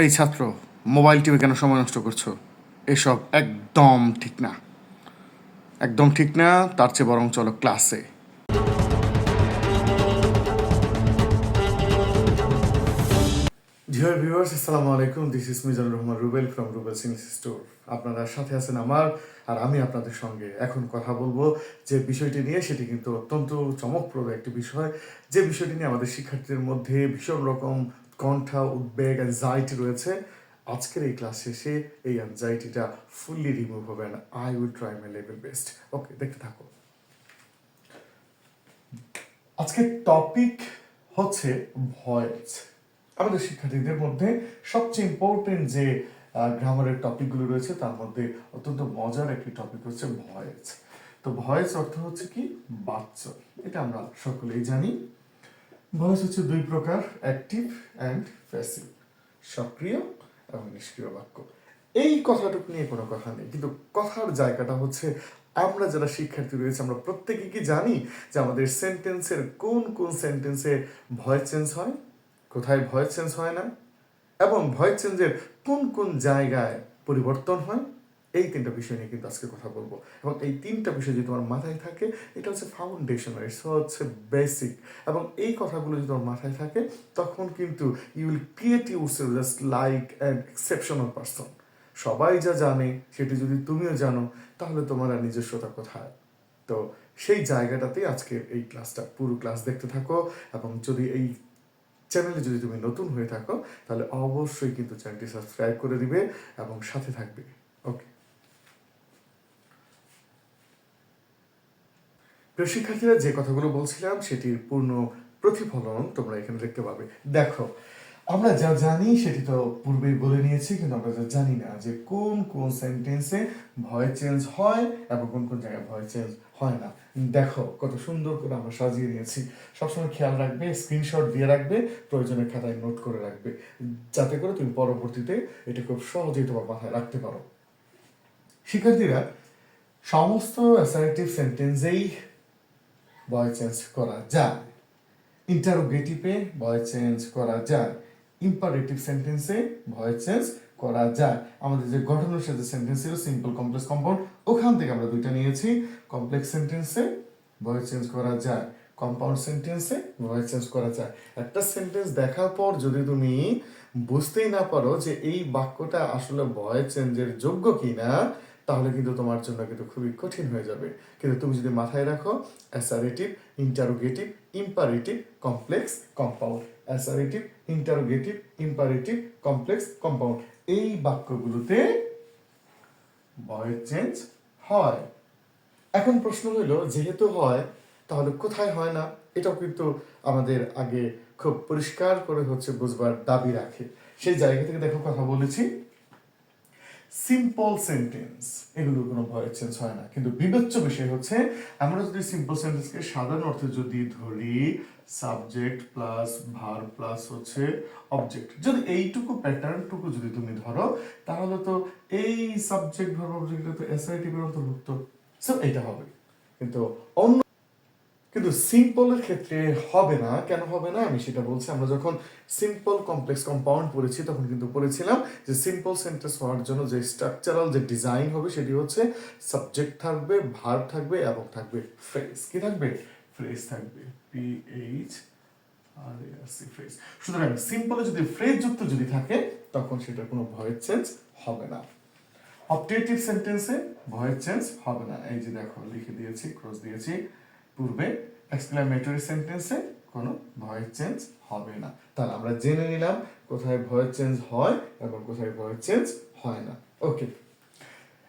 এই ছাত্র, mobile TV কেন সময় নষ্ট করছ? এসব একদম ঠিক না। একদম ঠিক না, তার চেয়ে বরং চলো ক্লাসে ডিয়ার ভিউয়ার্স আসসালামু আলাইকুম। This is Mizanur Rahman Rubel from Rubel সিনিস store আপনারা সাথে আছেন আমার আর আমি আপনাদের সঙ্গে এখন কথা বলব যে বিষয়টি নিয়ে। সেটি কিন্তু অত্যন্ত চমকপ্রদ একটি বিষয়। যে বিষয়টি নিয়ে আমাদের শিক্ষার্থীদের মধ্যে ভীষণ রকম কণ্ঠা উদ্বেগ অ্যাংজাইটি রয়েছে। আজকের এই ক্লাস শেষে এই অ্যাংজাইটিটা ফুললি রিমুভ হবে and I will try my level best okay দেখতে থাকো। আজকের টপিক হচ্ছে ভয়েস আমাদের শিক্ষার্থীদের মধ্যে সবচেয়ে ইম্পর্টেন্ট যে গ্রামারের টপিকগুলো রয়েছে, তার মধ্যে অত্যন্ত মজার একটি টপিক হচ্ছে ভয়েস তো ভয়েস অর্থ হচ্ছে কি? বাচ্চা। এটা আমরা সকলেই জানি। ভয়েস হচ্ছে দুই প্রকার, অ্যাক্টিভ অ্যান্ড প্যাসিভ। সক্রিয় এবং নিষ্ক্রিয় বাক্য। এই কথাটুকু নিয়ে কোনো কথা নেই, কিন্তু কথার জায়গাটা হচ্ছে আমরা যারা শিক্ষার্থী রয়েছে, আমরা প্রত্যেকে কি জানি যে আমাদের সেন্টেন্সের কোন কোন সেন্টেন্সে ভয়েস চেঞ্জ হয়, কোথায় ভয়েস চেঞ্জ হয় না, এবং ভয়েস চেঞ্জের কোন কোন জায়গায় পরিবর্তন হয়? এই তিনটা বিষয় নিয়ে কিন্তু আজকে কথা বলব। এবং এই তিনটা বিষয় যদি তোমার মাথায় থাকে, এটা হচ্ছে ফাউন্ডেশন এটা হচ্ছে বেসিক এবং এই কথাগুলো যদি তোমার মাথায় থাকে, তখন কিন্তু you will create your just like an exceptional person সবাই যা জানে, সেটি যদি তুমিও জানো, তাহলে তোমার আর নিজস্বতা কোথায়? তো সেই জায়গাটাতেই আজকে এই ক্লাসটা পুরো ক্লাস দেখতে থাকো। এবং যদি এই চ্যানেলে যদি তুমি নতুন হয়ে থাকো, তাহলে অবশ্যই কিন্তু চ্যানেলটি সাবস্ক্রাইব করে দিবে এবং সাথে থাকবে। ওকে প্রিয় শিক্ষার্থীরা যে কথাগুলো বলছিলাম, সেটির পূর্ণ প্রতিফলন তোমরা এখানে দেখতে পাবে। দেখো, আমরা যা জানি সেটি তো পূর্বেই বলে নিয়েছি, কিন্তু আমরা যা জানি না যে কোন কোন সেন্টেন্সে ভয় চেঞ্জ হয় এবং কোন কোন জায়গায় ভয় চেঞ্জ হয় না। দেখো, কত সুন্দর করে আমরা সাজিয়ে নিয়েছি। সবসময় খেয়াল রাখবে স্ক্রিনশট দিয়ে রাখবে, প্রয়োজনের খাতায় নোট করে রাখবে। যাতে করে তুমি পরবর্তীতে এটা খুব সহজেই তোমার মাথায় রাখতে পারো। শিক্ষার্থীরা, সমস্ত অ্যাসারেটিভ সেন্টেন্সেই ভয় চেঞ্জ করা যায়। ইন্টারোগেটিভে ভয় চেঞ্জ করা যায়। ইম্পারেটিভ সেন্টেন্সে ভয় চেঞ্জ করা যায়। আমাদের যে গঠনের সাথে সেন্টেন্স ছিল সিম্পল কমপ্লেক্স কম্পাউন্ড ওখান থেকে আমরা দুইটা নিয়েছি। কমপ্লেক্স সেন্টেন্সে ভয় চেঞ্জ করা যায়। কম্পাউন্ড সেন্টেন্সে ভয় চেঞ্জ করা যায়। একটা সেন্টেন্স দেখার পর যদি তুমি বুঝতেই না পারো যে এই বাক্যটা আসলে ভয় চেঞ্জের যোগ্য কিনা তাহলে কিন্তু তোমার জন্য কিন্তু খুবই কঠিন হয়ে যাবে। কিন্তু তুমি যদি মাথায় রাখো assertive interrogative imperative complex compound assertive interrogative imperative complex compound এই বাক্যগুলোতে ভয়েস চেঞ্জ হয়। এখন প্রশ্ন হইল যেহেতু হয়, তাহলে কোথায় হয় না? এটাও কিন্তু আমাদের আগে খুব পরিষ্কার করে হচ্ছে বুঝবার দাবি রাখে। সেই জায়গা থেকে দেখো কথা বলেছি। সিম্পল সেন্টেন্স এগুলো কোনো ভয়েস চেঞ্জ হয় না। কিন্তু বিবেচ্য বিষয় হচ্ছে, আমরা যদি সিম্পল সেন্টেন্সকে সাধারণ অর্থে যদি ধরি সাবজেক্ট প্লাস ভার প্লাস হচ্ছে অবজেক্ট যদি এইটুকু প্যাটার্নটুকু যদি তুমি ধরো, তাহলে তো এই সাবজেক্ট ভার অবজেক্ট তো এসআইটিভের অন্তর্ভুক্ত। সো এটা হবে। কিন্তু অন্য কিন্তু সিম্পলের ক্ষেত্রে হবে না। কেন হবে না? আমি সেটা বলছি। আমরা যখন সিম্পল কমপ্লেক্স কম্পাউন্ড পড়েছি, তখন কিন্তু পড়েছিলাম যে সিম্পল সেন্টেন্স হওয়ার জন্য যে স্ট্রাকচারাল যে ডিজাইন হবে, সেটি হচ্ছে সাবজেক্ট থাকবে ভার থাকবে এবং থাকবে ফ্রেজ কি থাকবে? ফ্রেজ থাকবে। P H R C phrase সুতরাং সিম্পলে যদি ফ্রেজ যুক্ত যদি থাকে, তখন সেটার কোনো ভয়েস চেঞ্জ হবে না। অপটেটিভ সেন্টেন্সে ভয়েস চেঞ্জ হবে না। এই যে দেখো, লিখে দিয়েছি ক্রস দিয়েছি। পূর্বে এক্সক্লামেটরি সেন্টেন্সে কোনো ভয়েস চেঞ্জ হবে না। তাহলে আমরা জেনে নিলাম কোথায় ভয়েস চেঞ্জ হয় এবং কোথায় ভয়েস চেঞ্জ হয় না। ওকে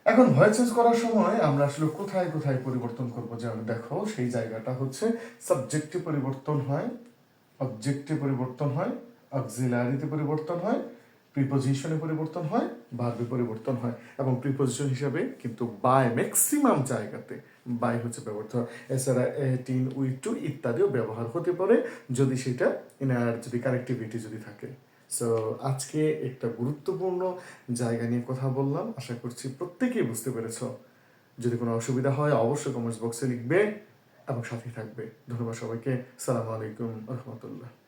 এখন ভয়েস চেঞ্জ করার সময় আমরা আসলে কোথায় কোথায় পরিবর্তন করব? যেমন দেখো, সেই জায়গাটা হচ্ছে সাবজেক্টে পরিবর্তন হয় অবজেক্টে পরিবর্তন হয় অক্সিলারিতে পরিবর্তন হয় প্রিপোজিশনে পরিবর্তন হয় ভার্বে পরিবর্তন হয়। এবং প্রিপোজিশন হিসাবে কিন্তু বাই ম্যাক্সিমাম জায়গাতে বাই হচ্ছে ব্যবহৃত হয়। এছাড়া টিন উইথ টু ইত্যাদিও ব্যবহার হতে পারে যদি সেটা ইনার যদি কানেক্টিভিটি যদি থাকে। সো আজকে একটা গুরুত্বপূর্ণ জায়গা নিয়ে কথা বললাম। আশা করছি প্রত্যেকেই বুঝতে পেরেছ। যদি কোনো অসুবিধা হয়, অবশ্যই কমেন্টস বক্সে লিখবে এবং সাথে থাকবে। ধন্যবাদ সবাইকে। সালামু আলাইকুম রহমতুল্লাহ।